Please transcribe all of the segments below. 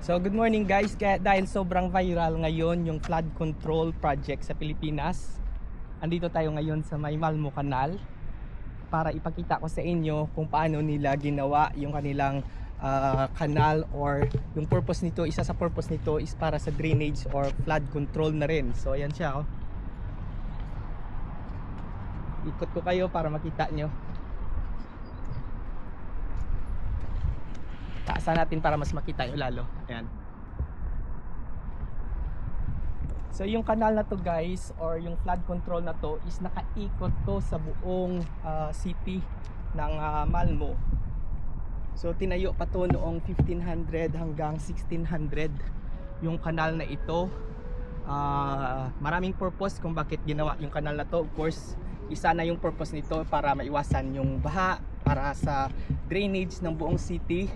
So good morning guys, kaya dahil sobrang viral ngayon yung flood control project sa Pilipinas Andito tayo ngayon sa may Malmo Canal Para ipakita ko sa inyo kung paano nila ginawa yung kanilang ah, canal Or yung purpose nito, isa sa purpose nito is para sa drainage or flood control na rin. So ayan siya oh. Ikot ko kayo para makita nyo Taasan natin para mas makita nyo lalo. Ayan. So yung kanal na to guys or yung flood control na to is nakaikot to sa buong ah, city ng ah, Malmo. So tinayo pa to noong 1500 hanggang 1600 yung kanal na ito. Ah, maraming purpose kung bakit ginawa yung kanal na to. Of course, isa na yung purpose nito para maiwasan yung baha para sa drainage ng buong city.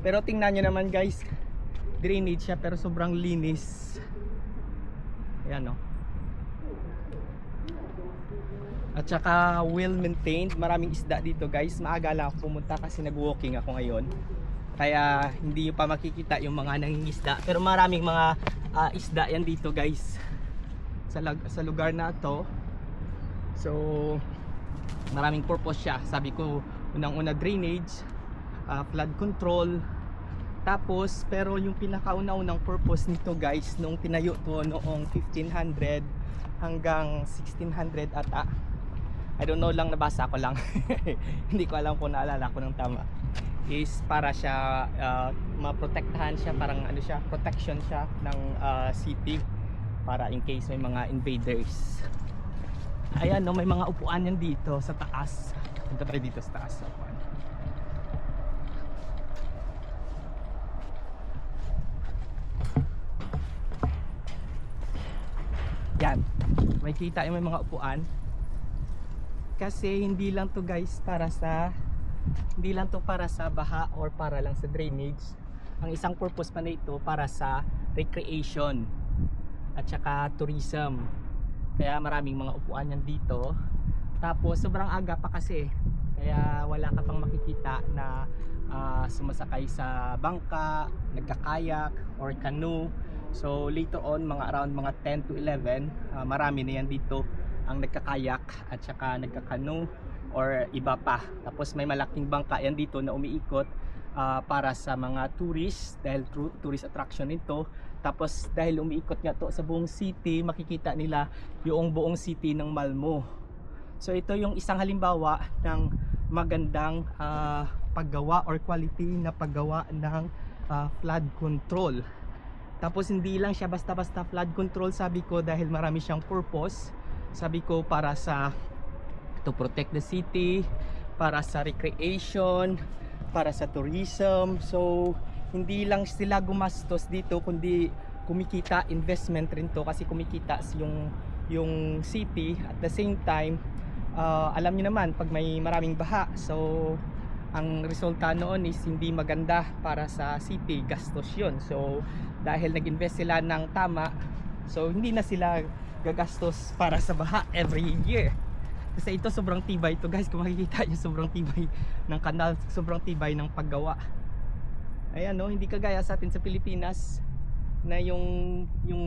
Pero tingnan nyo naman guys, drainage siya pero sobrang linis. Ayan o. At saka well maintained, maraming isda dito guys. Maaga lang ako pumunta kasi nag-walking ako ngayon. Kaya hindi nyo pa makikita yung mga nangingisda. Pero maraming mga ah, isda yan dito guys. Sa, sa lugar na to. So, maraming purpose siya. Sabi ko, unang-una drainage, ah, flood control. Tapos, pero yung pinakauna-unang purpose nito guys, nung tinayo to noong 1500 hanggang 1600 ata. I don't know lang, nabasa ko lang. Hindi ko alam kung naalala ko ng tama. Is para siya, ah, maprotektahan siya, parang ano siya, protection siya ng ah, city. Para in case may mga invaders. Ayan, no, may mga upuan yan dito sa taas. Punta tayo dito sa taas. Upuan. Yan. May kita yung may mga upuan. Kasi hindi lang to guys para sa hindi lang to para sa baha or para lang sa drainage. Ang isang purpose pa nito para sa recreation at saka tourism. Kaya maraming mga upuan yan dito. Tapos sobrang aga pa kasi. Kaya wala ka pang makikita na ah, sumasakay sa bangka, nagkakayak or canoe. So later on mga around mga 10 to 11, ah, marami na yan dito ang nagkakayak at saka nagkakano or iba pa. Tapos may malaking bangka yan dito na umiikot ah, para sa mga tourist dahil tourist attraction ito. Tapos dahil umiikot nga to sa buong city, makikita nila yung buong city ng Malmo. So ito yung isang halimbawa ng magandang ah, paggawa or quality na paggawa ng ah, flood control. Tapos hindi lang siya basta-basta flood control sabi ko dahil marami siyang purpose. Sabi ko para sa to protect the city, para sa recreation, para sa tourism. So hindi lang sila gumastos dito kundi kumikita investment rin to kasi kumikita yung yung city at the same time ah, alam niyo naman pag may maraming baha so ang resulta noon is hindi maganda para sa city gastos yun so dahil nag-invest sila ng tama. So hindi na sila gagastos para sa baha every year. Kasi ito sobrang tibay ito guys. Kung makikita nyo sobrang tibay ng kanal sobrang tibay ng paggawa. Ayan no? Hindi kagaya sa atin sa Pilipinas na yung yung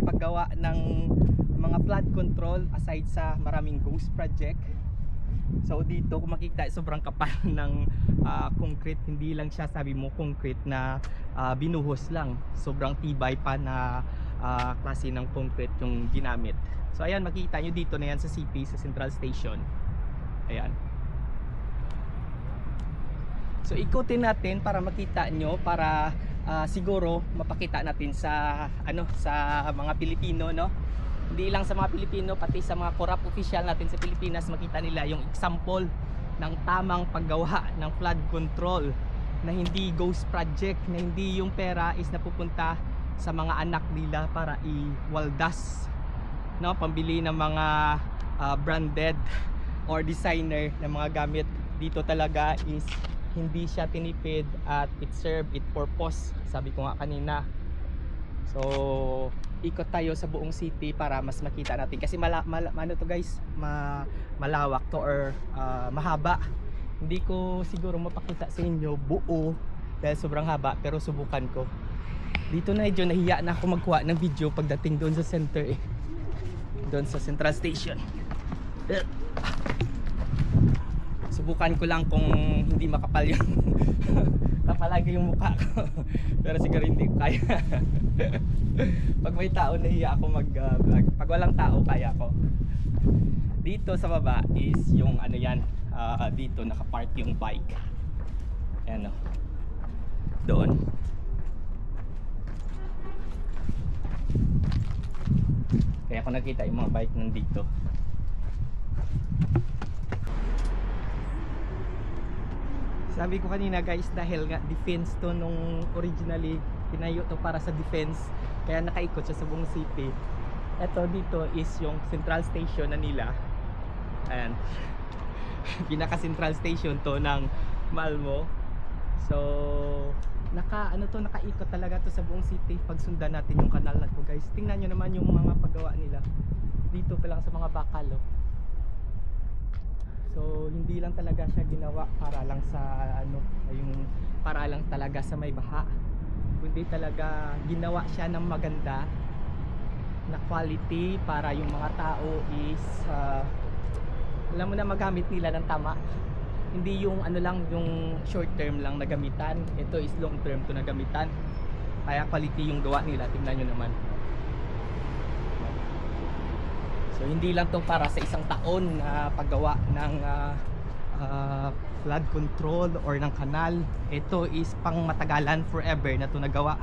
paggawa ng mga flood control aside sa maraming ghost project So dito kung makikita sobrang kapal ng ah, concrete. Hindi lang siya sabi mo concrete na ah, binuhos lang. Sobrang tibay pa na ah, klase ng concrete yung ginamit. So ayan makikita nyo dito na yan sa CP sa Central Station. Ayan. So ikutin natin para makita nyo para ah, siguro mapakita natin sa ano sa mga Pilipino no hindi lang sa mga Pilipino pati sa mga corrupt official natin sa Pilipinas makita nila yung example ng tamang paggawa ng flood control na hindi ghost project na hindi yung pera is napupunta sa mga anak nila para iwaldas no? Pambili ng mga ah, branded or designer ng mga gamit. Dito talaga is hindi siya tinipid at it serve it purpose. Sabi ko nga kanina so ikot tayo sa buong city para mas makita natin kasi mala, mala, ano to guys ma, malawak to or ah, mahaba hindi ko siguro mapakita sa inyo buo dahil sobrang haba pero subukan ko Dito na medyo nahiya na ako magkuha ng video pagdating doon sa center eh. Doon sa Central Station. Subukan ko lang kung hindi makapal yung kapalagi yung mukha ko. Pero siguro hindi kaya. Pag may tao nahiya ako mag-vlog. Pag walang tao kaya ko. Dito sa baba is yung ano yan, ah, dito nakapark yung bike. Ayan o. Doon. Kaya ako nakita yung mga bike nandito. Sabi ko kanina guys dahil nga defense to nung originally tinayo to para sa defense kaya nakaikot siya sa buong city. Ito dito is yung central station na nila. Ayan. Pinaka central station to ng Malmo. So naka ano to nakaikot talaga to sa buong city pag sundan natin yung kanal na to guys. Tingnan nyo naman yung mga paggawa nila. Dito pa lang sa mga bakal oh. So hindi lang talaga siya ginawa para lang sa ano, yung para lang talaga sa may baha. Kundi talaga ginawa siya ng maganda na quality para yung mga tao is ah, alam mo na magamit nila ng tama. Hindi yung ano lang yung short term lang na gamitan. Ito is long term to na gamitan. Kaya quality yung gawa nila. Tingnan nyo naman. So hindi lang to para sa isang taon na paggawa ng ah, ah, flood control or ng kanal. Ito is pang matagalan forever na to nagawa.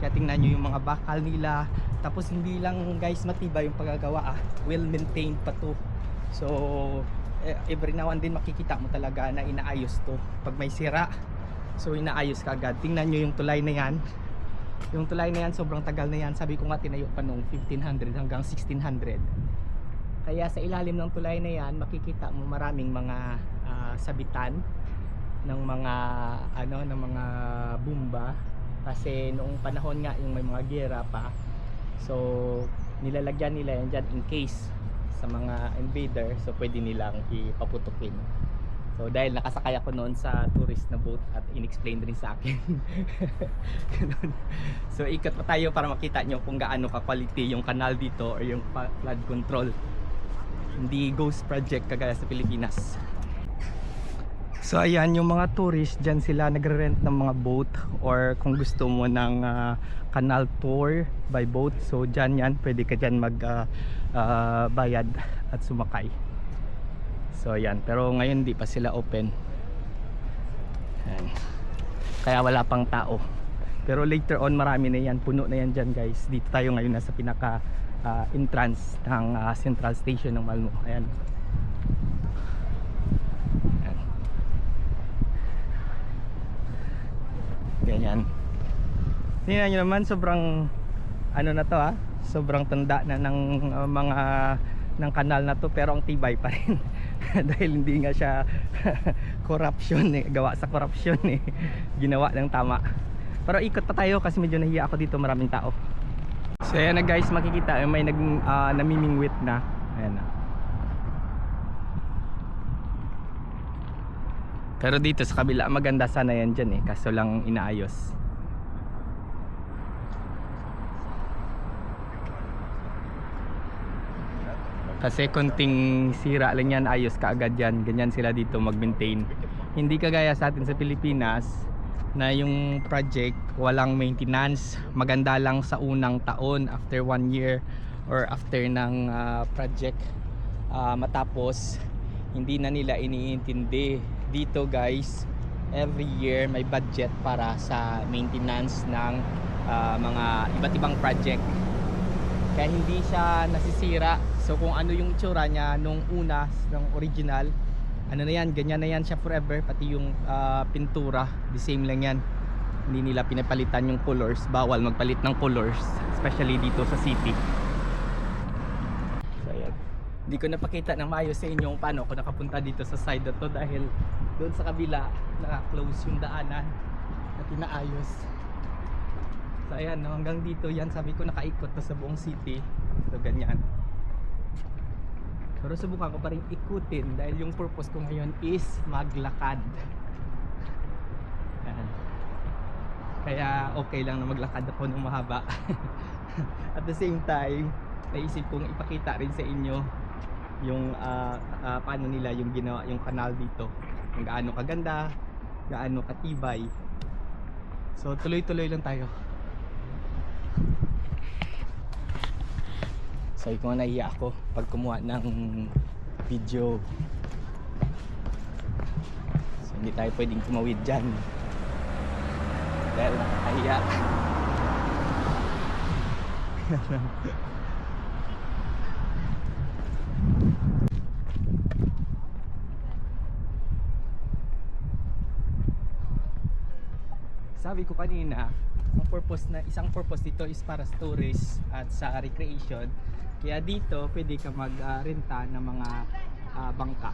Kaya tingnan nyo yung mga bakal nila. Tapos hindi lang guys matibay yung paggagawa ah. Well maintained pa to. So eh, every now and then makikita mo talaga na inaayos to. Pag may sira, so inaayos ka agad. Tingnan nyo yung tulay na yan. Yung tulay na yan sobrang tagal na yan. Sabi ko nga tinayo pa nung 1500 hanggang 1600. Kaya sa ilalim ng tulay na yan, makikita mo maraming mga ah, sabitan ng mga ano ng mga bumba kasi noong panahon nga yung may mga gera pa. So nilalagyan nila yan dyan in case sa mga invader so pwede nilang ipaputukin. So dahil nakasakay ako noon sa tourist na boat at inexplain rin sa akin. So ikot pa tayo para makita nyo kung gaano ka quality yung kanal dito or yung flood control hindi ghost project kagaya sa Pilipinas. So ayan yung mga tourist dyan sila nagre-rent ng mga boat or kung gusto mo ng ah, canal tour by boat. So dyan yan pwede ka dyan mag ah, ah, bayad at sumakay. So ayan pero ngayon di pa sila open. Ayan. kaya wala pang tao. Pero later on marami na yan puno na yan dyan guys. Dito tayo ngayon nasa pinaka ah, entrance ng ah, central station ng Malmo. Ayan. Ganyan. Tingnan nyo naman sobrang ano na to ha sobrang tanda na ng ah, mga ng kanal na to pero ang tibay pa rin. Dahil hindi nga siya corruption eh. Gawa sa corruption eh. Ginawa ng tama. Pero ikot pa tayo kasi medyo nahiya ako dito maraming tao so ayan na guys makikita may nag ah, namimingwit na. Ayan na. Pero dito sa kabila maganda sana yan dyan eh kaso lang inaayos. Kasi konting sira lang yan ayos kaagad yan. Ganyan sila dito mag maintain hindi kagaya sa atin sa Pilipinas na yung project walang maintenance maganda lang sa unang taon after one year or after ng ah, project ah, matapos. Hindi na nila iniintindi. Dito guys every year may budget para sa maintenance ng ah, mga iba't ibang project. Kaya hindi siya nasisira. So kung ano yung itsura niya nung una ng original ano na yan ganyan na yan siya forever pati yung ah, pintura the same lang yan. Hindi nila pinapalitan yung colors bawal magpalit ng colors especially dito sa city. So ayan. Hindi ko napakita ng maayos sa inyo paano ako nakapunta dito sa side na to dahil doon sa kabila naka-close yung daanan na tinaayos. So ayan, hanggang dito yan. Sabi ko nakaikot na sa buong city. So ganyan. Pero subukan ko pa rin ikutin dahil yung purpose ko ngayon is maglakad. Kaya okay lang na maglakad ako ng mahaba. At the same time, naisip kong ipakita rin sa inyo yung ah, ah, paano nila yung ginawa yung kanal dito. Kung gaano kaganda, gaano katibay. So tuloy-tuloy lang tayo. So ikaw na nahiya ako pag kumuha ng video. So hindi tayo pwedeng tumawid dyan. Dahil nakakahiya. Sabi ko kanina, ang purpose na isang purpose dito is para sa tourist at sa recreation. Kaya dito pwede ka mag-renta ng mga ah, bangka.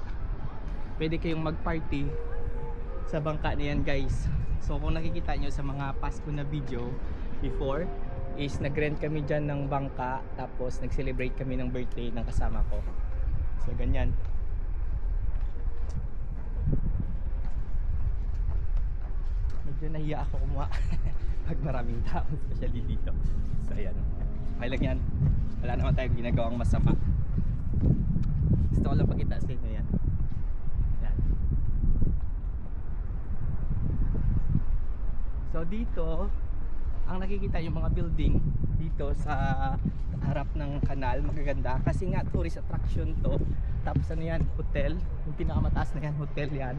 Pwede kayong mag-party sa bangka na yan guys. So kung nakikita nyo sa mga past ko na video before is nag-rent kami dyan ng bangka tapos nag-celebrate kami ng birthday ng kasama ko. So ganyan. Medyo nahiya ako kumuha pag maraming tao, especially dito. So ayan. Okay lang yan. Wala naman tayong ginagawang masama. Gusto ko lang pakita sa inyo yan. Yan. So dito, ang nakikita yung mga building dito sa harap ng kanal, magaganda kasi nga tourist attraction to. Tapos ano yan, hotel, yung pinakamataas na yan, hotel yan.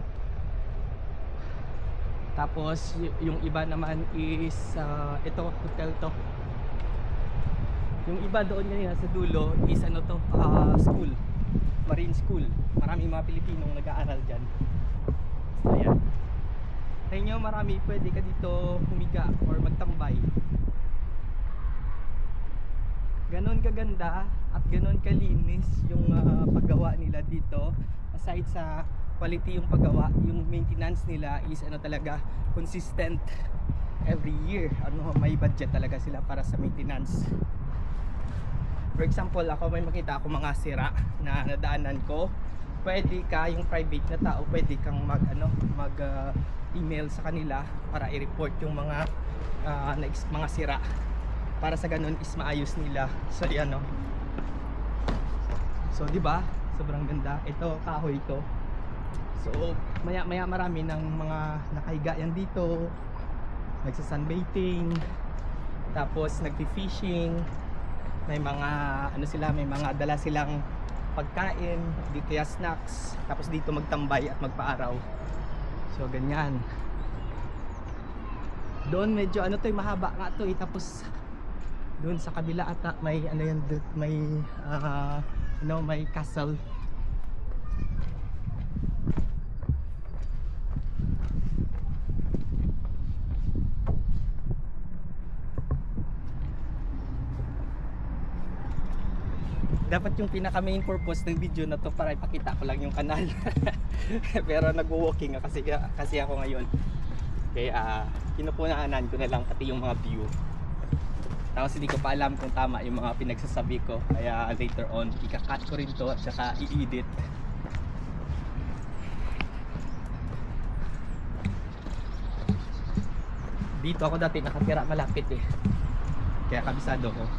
Tapos yung iba naman is ah, ito, hotel to. Yung iba doon kanina sa dulo is ano to, ah, school. Marine school. Maraming mga Pilipinong nag-aaral dyan. So ayan. Sa inyo marami pwede ka dito humiga or magtambay. Ganon kaganda at ganon kalinis yung ah, paggawa nila dito. Aside sa quality yung paggawa, yung maintenance nila is ano talaga consistent every year. Ano may budget talaga sila para sa maintenance. For example, ako may makita ako mga sira na nadaanan ko. Pwede ka yung private na tao, pwede kang mag ano, mag ah, email sa kanila para i-report yung mga ah, na mga sira. Para sa ganun is maayos nila. So yan no. So di ba? Sobrang ganda. Ito kahoy to. So maya maya marami ng mga nakahiga yan dito. Nagsa-sunbathing. Tapos nagfi-fishing. May mga ano sila, may mga dala silang pagkain, di kaya snacks. Tapos dito magtambay at magpaaraw. So ganyan. Doon medyo ano to, mahaba nga to eh. Tapos doon sa kabila ata may ano yan may ah, ano may castle. Dapat yung pinaka main purpose ng video na to para ipakita ko lang yung kanal. Pero nagwo-walking kasi kasi ako ngayon. Kaya kinukunahanan ko na lang pati yung mga view. Tapos hindi ko pa alam kung tama yung mga pinagsasabi ko. Kaya later on, ika-cut ko rin to at saka i-edit. Dito ako dati nakatira malapit eh. Kaya kabisado ko.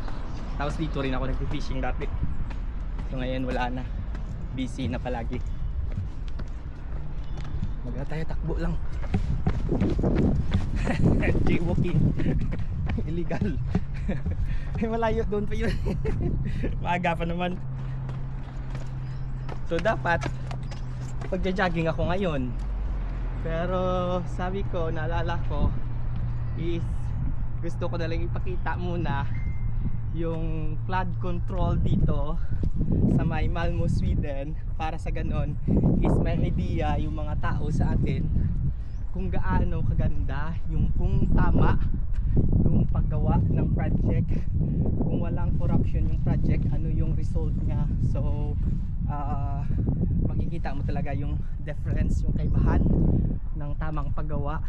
Tapos dito rin ako nag-fishing dati. So ngayon wala na. Busy na palagi. Magla tayo takbo lang. Jaywalking. Illegal. Ay, malayo doon pa yun. Maaga pa naman. So dapat pagja-jogging ako ngayon. Pero sabi ko, naalala ko is gusto ko na lang ipakita muna yung flood control dito sa may Malmo, Sweden para sa ganon is may idea yung mga tao sa atin kung gaano kaganda yung kung tama yung paggawa ng project. Kung walang corruption yung project ano yung result niya? So ah, makikita mo talaga yung difference yung kaibahan ng tamang paggawa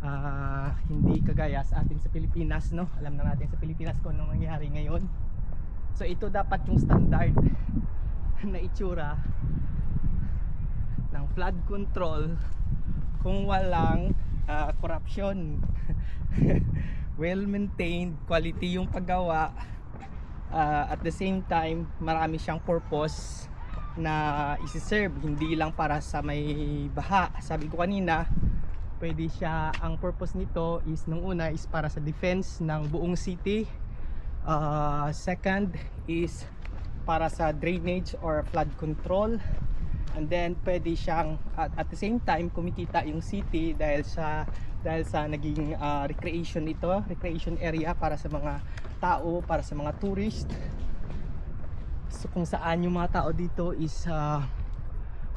Ah, hindi kagaya sa atin sa Pilipinas no alam na natin sa Pilipinas kung anong nangyari ngayon so ito dapat yung standard na itsura ng flood control kung walang ah, corruption. well maintained, quality yung paggawa. Ah, at the same time, marami siyang purpose na isi-serve, hindi lang para sa may baha. Sabi ko kanina, pwede siya, ang purpose nito is nung una is para sa defense ng buong city. Ah, second is para sa drainage or flood control. And then pwede siyang at, at the same time kumikita yung city dahil sa dahil sa naging ah, recreation ito, recreation area para sa mga tao, para sa mga tourist. So kung saan yung mga tao dito is ah,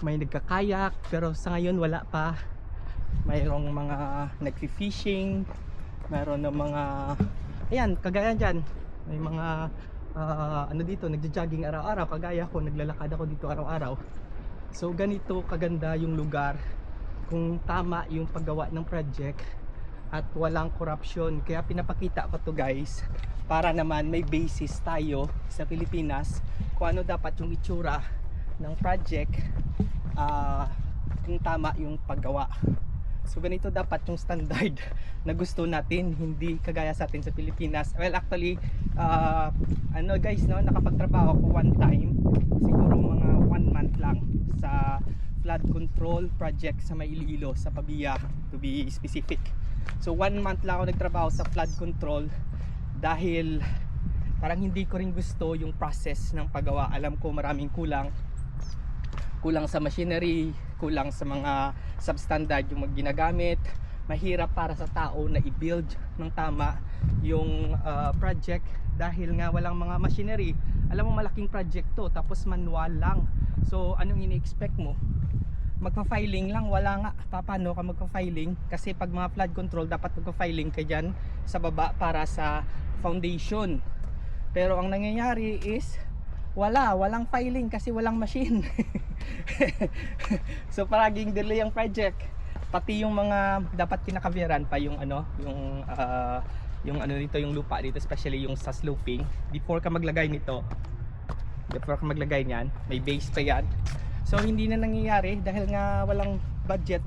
may nagkakayak pero sa ngayon wala pa. Mayroong mga nagfi-fishing, mayroon ng mga ayan, kagaya diyan. May mga ah, ano dito, nagja-jogging araw-araw kagaya ko, naglalakad ako dito araw-araw. So ganito kaganda yung lugar kung tama yung paggawa ng project at walang corruption. Kaya pinapakita ko to guys para naman may basis tayo sa Pilipinas kung ano dapat yung itsura ng project ah, kung tama yung paggawa. So ganito dapat yung standard na gusto natin, hindi kagaya sa atin sa Pilipinas. Well actually, ah, ano guys, no, nakapagtrabaho ko one time, siguro mga one month lang sa flood control project sa may Iloilo, sa Pabia to be specific. So one month lang ako nagtrabaho sa flood control dahil parang hindi ko rin gusto yung process ng paggawa. Alam ko maraming kulang kulang sa machinery, kulang sa mga substandard yung ginagamit. Mahirap para sa tao na i-build ng tama yung uh, project dahil nga walang mga machinery. Alam mo malaking project to tapos manual lang. So anong ini-expect mo? Magpa-filing lang, wala nga. Paano ka magpa-filing? Kasi pag mga flood control dapat magpa-filing ka dyan sa baba para sa foundation. Pero ang nangyayari is wala, walang filing kasi walang machine. so paraging delay ang project. Pati yung mga dapat kinakaveran pa yung ano, yung ah, yung ano nito, yung lupa dito, especially yung sa sloping. Before ka maglagay nito, before ka maglagay niyan, may base pa yan. So hindi na nangyayari dahil nga walang budget.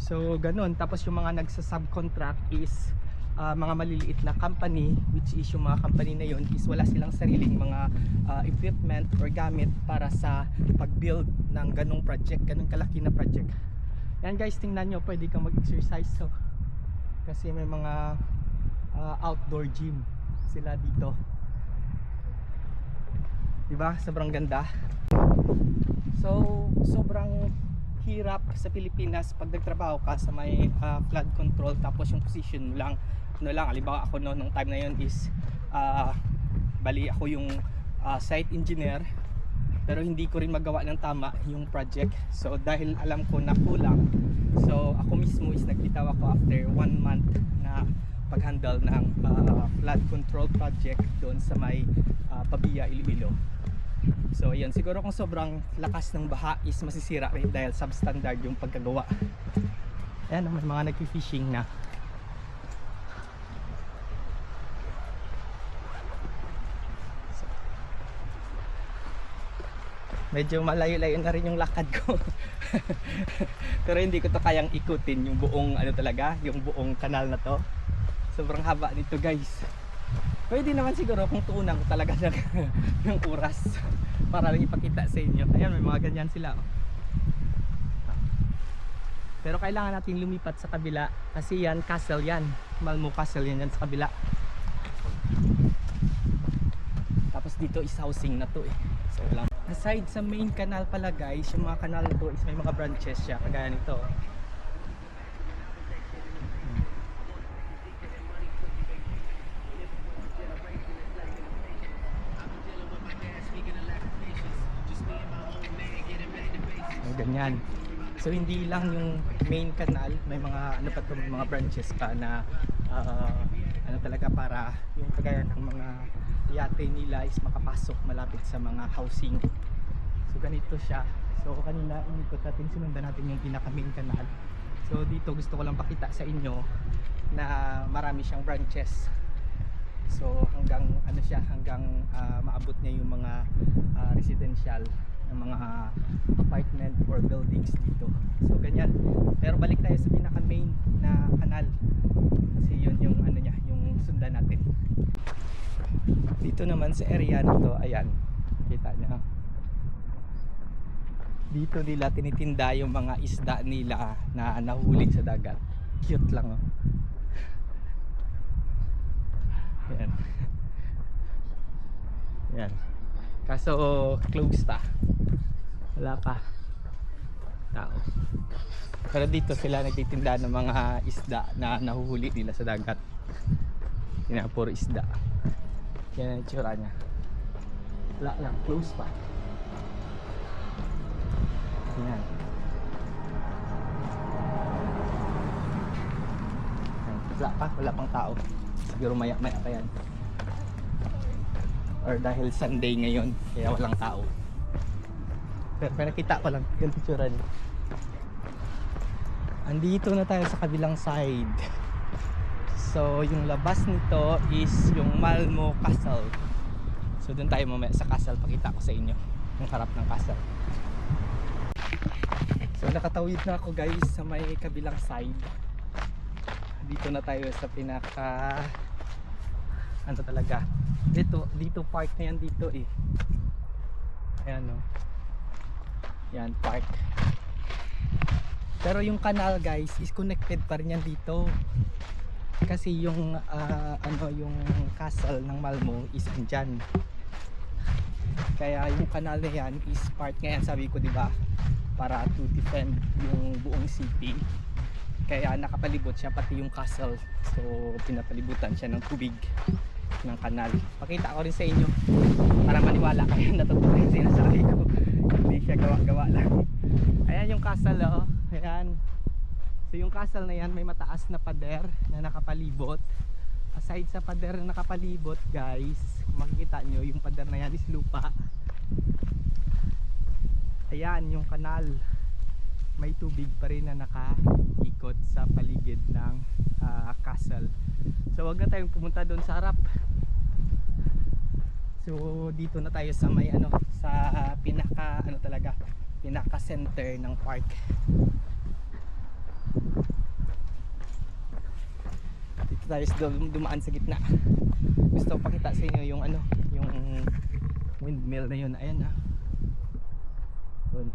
So ganun. Tapos yung mga nagsa-subcontract is ah, mga maliliit na company which is yung mga company na yon is wala silang sariling mga ah, equipment or gamit para sa pag-build ng ganong project, ganong kalaki na project. Yan guys, tingnan nyo, pwede kang mag-exercise so kasi may mga ah, outdoor gym sila dito. 'Di ba? Sobrang ganda. So, sobrang hirap sa Pilipinas pag nagtrabaho ka sa may ah, flood control tapos yung position lang ano lang, halimbawa ako no, nung time na yon is ah, bali ako yung ah, site engineer pero hindi ko rin magawa ng tama yung project so dahil alam ko na kulang so ako mismo is nagbitaw ako after one month na pag-handle ng ah, flood control project doon sa may ah, Pabia, Iloilo So ayun, siguro kung sobrang lakas ng baha is masisira rin dahil substandard yung pagkagawa. Ayan, may mga nagfi-fishing na. Medyo malayo-layo na rin yung lakad ko. Pero hindi ko to kayang ikutin yung buong ano talaga, yung buong kanal na to. Sobrang haba nito guys. Pwede naman siguro kung tuunan ko talaga ng, ng oras para lang ipakita sa inyo. Ayan, may mga ganyan sila. oh. Pero kailangan natin lumipat sa kabila kasi yan, castle yan. Malmo Castle yan, yan sa kabila. Tapos dito is housing na to eh. So lang. Aside sa main canal pala guys, yung mga canal to is may mga branches siya kagaya nito. So, ganyan. So hindi lang yung main canal, may mga ano pa to, mga branches pa na ah, ano talaga para yung kagaya ng mga yate nila is makapasok malapit sa mga housing. So ganito siya. So kanina inikot natin, sinundan natin yung pinaka main canal. So dito gusto ko lang pakita sa inyo na marami siyang branches. So hanggang ano siya, hanggang ah, maabot niya yung mga ah, residential ng mga apartment or buildings dito. So ganyan. Pero balik tayo sa pinaka main na kanal. Kasi yun yung ano niya, yung sundan natin. Dito naman sa area na to, ayan. Kita niya. Dito nila tinitinda yung mga isda nila na nahuli sa dagat. Cute lang oh. Yan. Yan. Kaso closed pa. Wala pa. Tao. Pero dito sila nagtitinda ng mga isda na nahuhuli nila sa dagat. Puro isda. Yan ang itsura niya. Wala lang, close pa. Yan. Wala pa, wala pang tao. Siguro maya maya pa yan. Or dahil Sunday ngayon, kaya walang tao. Pero, pero nakita ko lang, yung picture niya. Andito na tayo sa kabilang side. So, yung labas nito is yung Malmo Castle. So, doon tayo mamaya sa castle. Pakita ko sa inyo yung harap ng castle. So, nakatawid na ako guys sa may kabilang side. Dito na tayo sa pinaka ano talaga. Dito, dito park na yan dito eh. Ayan no. Yan, park. Pero yung kanal guys is connected pa rin yan dito. Kasi yung ah, ano yung castle ng Malmo is andyan. Kaya yung kanal na yan is part nga yan sabi ko 'di ba para to defend yung buong city. Kaya nakapalibot siya pati yung castle. So pinapalibutan siya ng tubig ng kanal. Pakita ko rin sa inyo para maniwala kayo na totoo yung sinasabi ko. Hindi siya gawa-gawa lang. Ayan yung castle oh. Ayan. So yung castle na yan may mataas na pader na nakapalibot. Aside sa pader na nakapalibot guys, makikita nyo yung pader na yan is lupa. Ayan yung kanal. May tubig pa rin na nakaikot sa paligid ng ah, castle. So wag na tayong pumunta doon sa harap. So dito na tayo sa may ano sa pinaka ano talaga pinaka center ng park. Dito tayo dum- dumaan sa gitna. Gusto ko pakita sa inyo yung ano, yung windmill na yun. Ayan ah. Doon.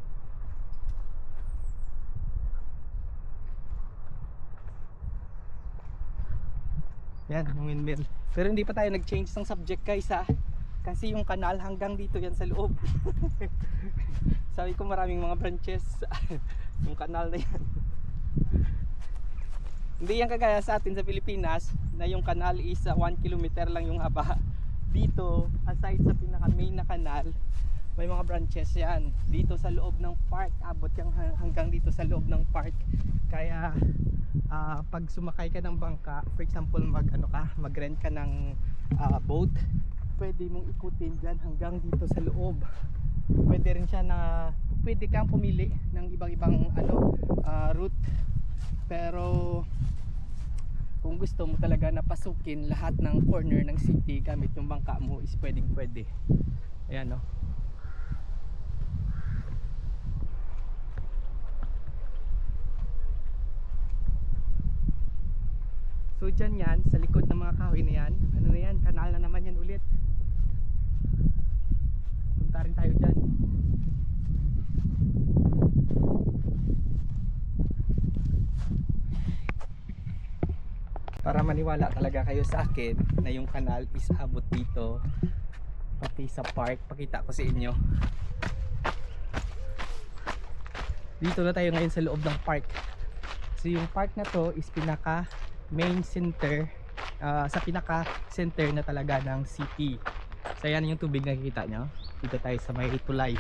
Yan, yung windmill. Pero hindi pa tayo nag-change ng subject guys ha. Kasi yung kanal hanggang dito yan sa loob. Sabi ko maraming mga branches. yung kanal na yan. Hindi yan kagaya sa atin sa Pilipinas na yung kanal is 1 kilometer lang yung haba. Dito, aside sa pinaka main na kanal, may mga branches yan. Dito sa loob ng park, abot yung hang- hanggang dito sa loob ng park. Kaya ah, pag sumakay ka ng bangka, for example, mag ano ka, mag-rent ka ng ah, boat, pwede mong ikutin dyan hanggang dito sa loob. Pwede rin siya na pwede kang pumili ng ibang-ibang ano ah, route. Pero kung gusto mo talaga na pasukin lahat ng corner ng city gamit yung bangka mo is pwedeng pwede. Ayan no. So dyan yan, sa likod ng mga kahoy na yan, ano na yan, kanal na naman yan ulit. Punta rin tayo dyan. Para maniwala talaga kayo sa akin na yung kanal is abot dito. Pati sa park, pakita ko sa inyo. Dito na tayo ngayon sa loob ng park. So yung park na to is pinaka main center ah, sa pinaka center na talaga ng city. So yan yung tubig na nakikita nyo. Dito tayo sa may tulay.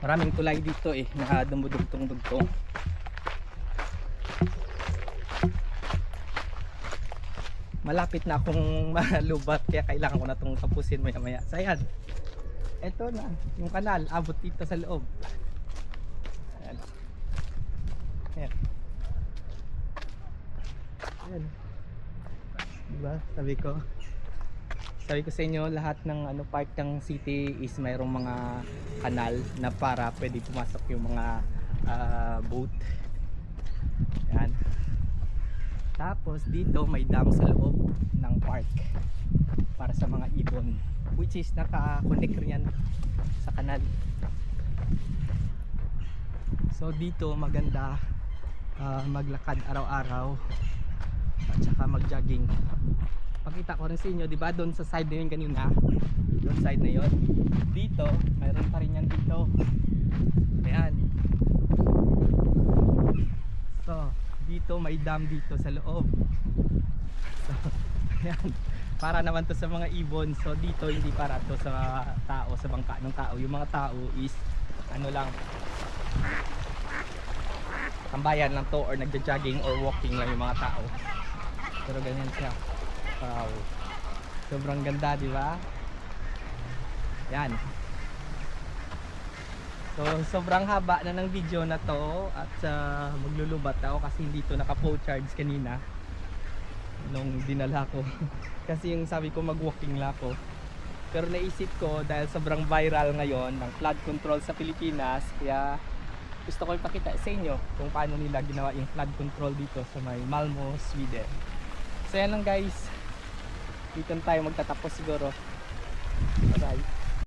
Maraming tulay dito eh na dumudugtong-dugtong. Malapit na akong malubat kaya kailangan ko na itong tapusin maya maya. So ayan. Ito na, yung kanal, abot dito sa loob. Ayan. Ayan. Ayan. Diba? Sabi ko. Sabi ko sa inyo lahat ng ano part ng city is mayroong mga kanal na para pwede pumasok yung mga ah, boat. Yan. Tapos dito may dam sa loob ng park para sa mga ibon which is naka-connect rin sa kanal. So dito maganda ah, maglakad araw-araw at saka mag-jogging pakita ko rin sa inyo, di ba? Doon sa side na yun kanina. Doon side na yun. Dito, mayroon pa rin yan dito. Ayan. So, dito may dam dito sa loob. So, ayan. Para naman to sa mga ibon. So, dito hindi para to sa tao, sa bangka ng tao. Yung mga tao is ano lang tambayan lang to or nagja-jogging or walking lang yung mga tao. Pero ganyan siya. Wow. Sobrang ganda, di ba? Yan. So, sobrang haba na ng video na to at uh, maglulubat ako kasi hindi to naka-full charge kanina nung dinala ko. kasi yung sabi ko mag-walking lang ako. Pero naisip ko dahil sobrang viral ngayon ng flood control sa Pilipinas, kaya gusto ko ipakita sa inyo kung paano nila ginawa yung flood control dito sa may Malmo, Sweden. So yan lang guys dito tayo magtatapos siguro.